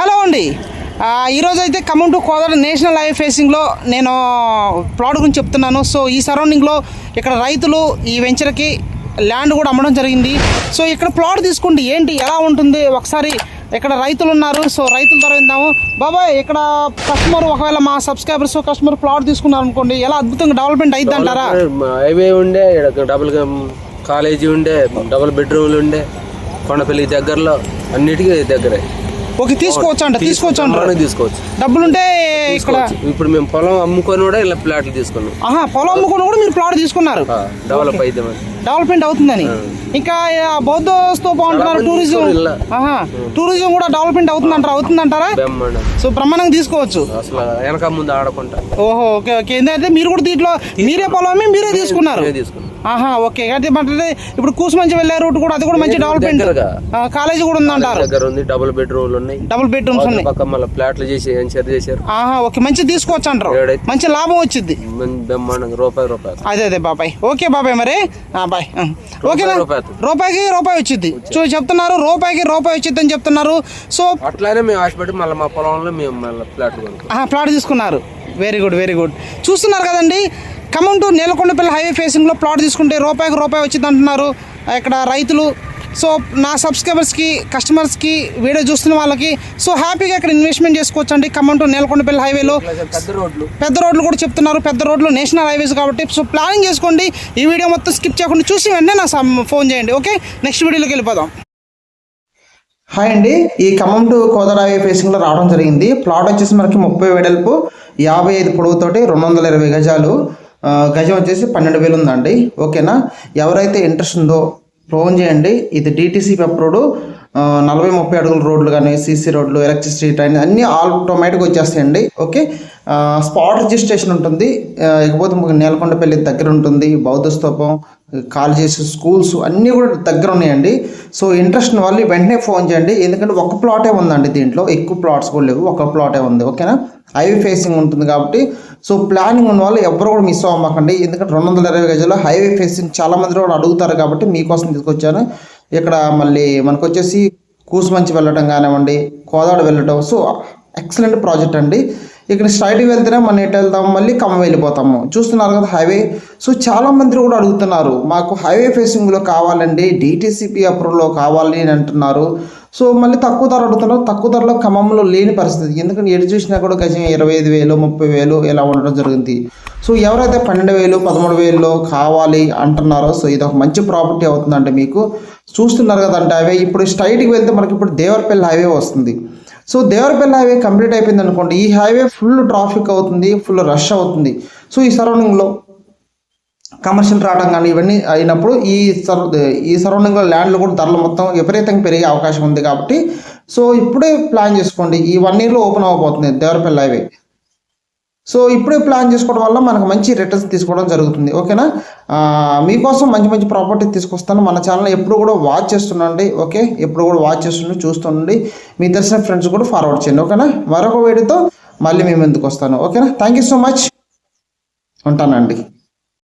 Hello అండి. ఈరోజు అయితే Khammam to Kodad national highway ఫేసింగ్లో నేను ప్లాట్ గురించి చెప్తున్నాను. సో ఈ సరౌండింగ్లో ఇక్కడ రైతులు ఈ వెంచర్కి ల్యాండ్ కూడా అమ్మడం జరిగింది. సో ఇక్కడ ప్లాట్ తీసుకోండి ఏంటి ఎలా ఉంటుంది? ఒకసారి ఇక్కడ రైతులు ఉన్నారు. సో రైతుల ద్వారా విందాము. బాబాయ్ ఇక్కడ కస్టమర్ ఒకవేళ మా సబ్స్క్రైబర్స్ కస్టమర్ ప్లాట్ తీసుకున్నారు అనుకోండి ఎలా అద్భుతంగా డెవలప్మెంట్ అయింది అంటారా హైవే ఉండే డబుల్ కాలేజీ ఉండే డబుల్ బెడ్రూమ్లు ఉండే కొండపల్లి దగ్గరలో అన్నిటికీ దగ్గరే. ఓకే తీసుకోవచ్చు అంట తీసుకోవచ్చు మనం తీసుకోవచ్చు. డబ్బులుంటే ఇక్కడ తీసుకోవచ్చు. ఇప్పుడు మేము పొలం అమ్ముకొని కూడా ఇలా ప్లాట్లు తీసుకున్నాం. ఆహా పొలం అమ్ముకుని కూడా మీరు ప్లాట్ తీసుకున్నారు. డెవలప్ అయితే డెవలప్మెంట్ అవుతుందని. ఇంకా బౌద్ధ స్తూపం అంటున్నారు టూరిజం. టూరిజం కూడా డెవలప్మెంట్ అవుతుందంటారా అవుతుందంటారా? బ్రహ్మాండం. సో బ్రహ్మాండంగా తీసుకోవచ్చు. అసలు వెనక ముందు ఆడకుండా ఓహో ఓకే ఓకే. ఎందుకంటే మీరు కూడా దీంట్లో మీరే పొలమే మీరే తీసుకున్నారు. ఆహా ఓకే. అయితే అంటే ఇప్పుడు కూసుమంచి వెళ్ళే రూట్ కూడా అది కూడా మంచి డెవలప్మెంట్. కాలేజీ కూడా ఉందంటారు. దగ్గర ఉంది డబుల్ బెడ్రూమ్లు ఉన్నాయి. డబుల్ బెడ్రూమ్స్ ఉన్నాయి. పక్క మళ్ళీ ప్లాట్లు చేసి చేశారు? ఆహా ఓకే. మంచి తీసుకోవచ్చు అంటారు. మంచి లాభం వచ్చింది రూపాయి రూపాయి. అదే అదే బాబాయ్. ఓకే బాబాయ్ మరి. బాయ్. ఓకేనా. రూపాయికి రూపాయి వచ్చింది. చూ చెప్తున్నారు రూపాయికి రూపాయి వచ్చింది అని చెప్తున్నారు. సో అట్లానే మేము ఆశపడి మళ్ళీ మా పొలంలో మేము మళ్ళీ ప్లాట్ తీసుకున్నారు. వెరీ గుడ్ వెరీ గుడ్ చూస్తున్నారు కదండి ఖమ్మం టు నేలకొండపల్లి హైవే ఫేసింగ్లో ప్లాట్ తీసుకుంటే రూపాయికి రూపాయి వచ్చింది అంటున్నారు ఇక్కడ రైతులు సో నా సబ్స్క్రైబర్స్కి కస్టమర్స్కి వీడియో చూస్తున్న వాళ్ళకి సో హ్యాపీగా ఇక్కడ ఇన్వెస్ట్మెంట్ చేసుకోవచ్చు అండి ఖమ్మం టు నేలకొండపల్లి హైవేలో పెద్ద రోడ్లు. పెద్ద రోడ్లు కూడా చెప్తున్నారు. పెద్ద రోడ్లు నేషనల్ హైవేస్ కాబట్టి సో ప్లానింగ్ చేసుకోండి. ఈ వీడియో మొత్తం స్కిప్ చేయకుండా చూసి వెంటనే నా సమ్- ఫోన్ చేయండి ఓకే? నెక్స్ట్ వీడియోలోకి వెళ్ళిపోదాం. హాయ్ అండి. ఈ ఖమ్మం టు కోదాడ హైవే ఫేసింగ్లో రావడం జరిగింది. ప్లాట్ వచ్చేసి మనకి ముప్పై వెడల్పు యాభై ఐదు పొడవుతోటి రెండు వందల ఇరవై గజాలు. గజం వచ్చేసి పన్నెండు వేలు ఉందండి. ఓకేనా? ఎవరైతే ఇంట్రెస్ట్ ఉందో ఫోన్ చేయండి. ఇది డిటీసీ అప్రూవ్డ్ నలభై ముప్పై అడుగుల రోడ్లు కానీ సీసీ రోడ్లు ఎలక్ట్రిసిటీ ట్రైన్ అన్నీ ఆటోమేటిక్ వచ్చేస్తాయండి. ఓకే? స్పాట్ రిజిస్ట్రేషన్ ఉంటుంది. ఇకపోతే మాకు నేలకొండపల్లి దగ్గర ఉంటుంది. బౌద్ధ స్తూపం కాలేజెస్ స్కూల్స్ అన్నీ కూడా దగ్గర ఉన్నాయండి. సో ఇంట్రెస్ట్ వాళ్ళు వెంటనే ఫోన్ చేయండి. ఎందుకంటే ఒక ప్లాటే ఉందండి దీంట్లో. ఎక్కువ ప్లాట్స్ కూడా లేవు. ఒక ప్లాటే ఉంది. ఓకేనా? హైవే ఫేసింగ్ ఉంటుంది కాబట్టి. సో ప్లానింగ్ ఉన్న వాళ్ళు ఎవరు కూడా మిస్ అవ్వమాకండి. ఎందుకంటే రెండు వందల ఇరవై గజాలు హైవే ఫేసింగ్ చాలా మంది కూడా అడుగుతారు కాబట్టి మీకోసం తీసుకొచ్చాను. ఇక్కడ మళ్ళీ మనకు వచ్చేసి కూసుమంచి వెళ్ళడం కానివ్వండి కోదాడ వెళ్ళటం. సో ఎక్సలెంట్ ప్రాజెక్ట్ అండి. ఇక్కడ స్ట్రైట్కి వెళ్తేనే మనం ఎటు వెళ్తాం మళ్ళీ ఖమ్మం వెళ్ళిపోతాము. చూస్తున్నారు కదా హైవే. సో చాలా మంది కూడా అడుగుతున్నారు మాకు హైవే ఫేసింగ్లో కావాలండి డిటీసీపీ అప్రూవ్లో కావాలి అని అంటున్నారు. సో మళ్ళీ తక్కువ ధర అడుగుతున్నారు. తక్కువ ధరలో ఖమ్మంలో లేని పరిస్థితి. ఎందుకంటే ఎటు చూసినా కూడా గజం ఇరవై ఐదు వేలు ముప్పై వేలు ఇలా ఉండడం జరిగింది సో ఎవరైతే పన్నెండు వేలు పదమూడు వేలలో కావాలి అంటున్నారో సో ఇది ఒక మంచి ప్రాపర్టీ అవుతుందంటే మీకు. చూస్తున్నారు కదంటే హైవే ఇప్పుడు స్ట్రైట్కి వెళ్తే మనకి ఇప్పుడు దేవరపల్లి హైవే వస్తుంది. సో దేవరపల్లి హైవే కంప్లీట్ అయిపోయింది అనుకోండి ఈ హైవే ఫుల్ ట్రాఫిక్ అవుతుంది ఫుల్ రష్ అవుతుంది. సో ఈ సరౌండింగ్లో కమర్షియల్ రావడం కానీ ఇవన్నీ అయినప్పుడు ఈ సర ఈ సరౌండింగ్లో ల్యాండ్లు కూడా ధరలు మొత్తం విపరీతంగా పెరిగే అవకాశం ఉంది కాబట్టి సో ఇప్పుడే ప్లాన్ చేసుకోండి. ఈ వన్ ఇయర్లో ఓపెన్ అవ్వబోతుంది దేవరపల్లి హైవే. సో ఇప్పుడే ప్లాన్ చేసుకోవడం వల్ల మనకు మంచి రిటర్న్స్ తీసుకోవడం జరుగుతుంది. ఓకేనా? మీకోసం మంచి మంచి ప్రాపర్టీ తీసుకొస్తాను. మన ఛానల్ ఎప్పుడు కూడా వాచ్ చేస్తుండండి. ఓకే? ఎప్పుడు కూడా వాచ్ చేస్తుండి చూస్తుండండి. మీ తెలిసిన ఫ్రెండ్స్ కూడా ఫార్వర్డ్ చేయండి. ఓకేనా? మరొక వీడియోతో మళ్ళీ మేము ఎందుకు వస్తాను. ఓకేనా? Thank you so much. ఉంటానండి.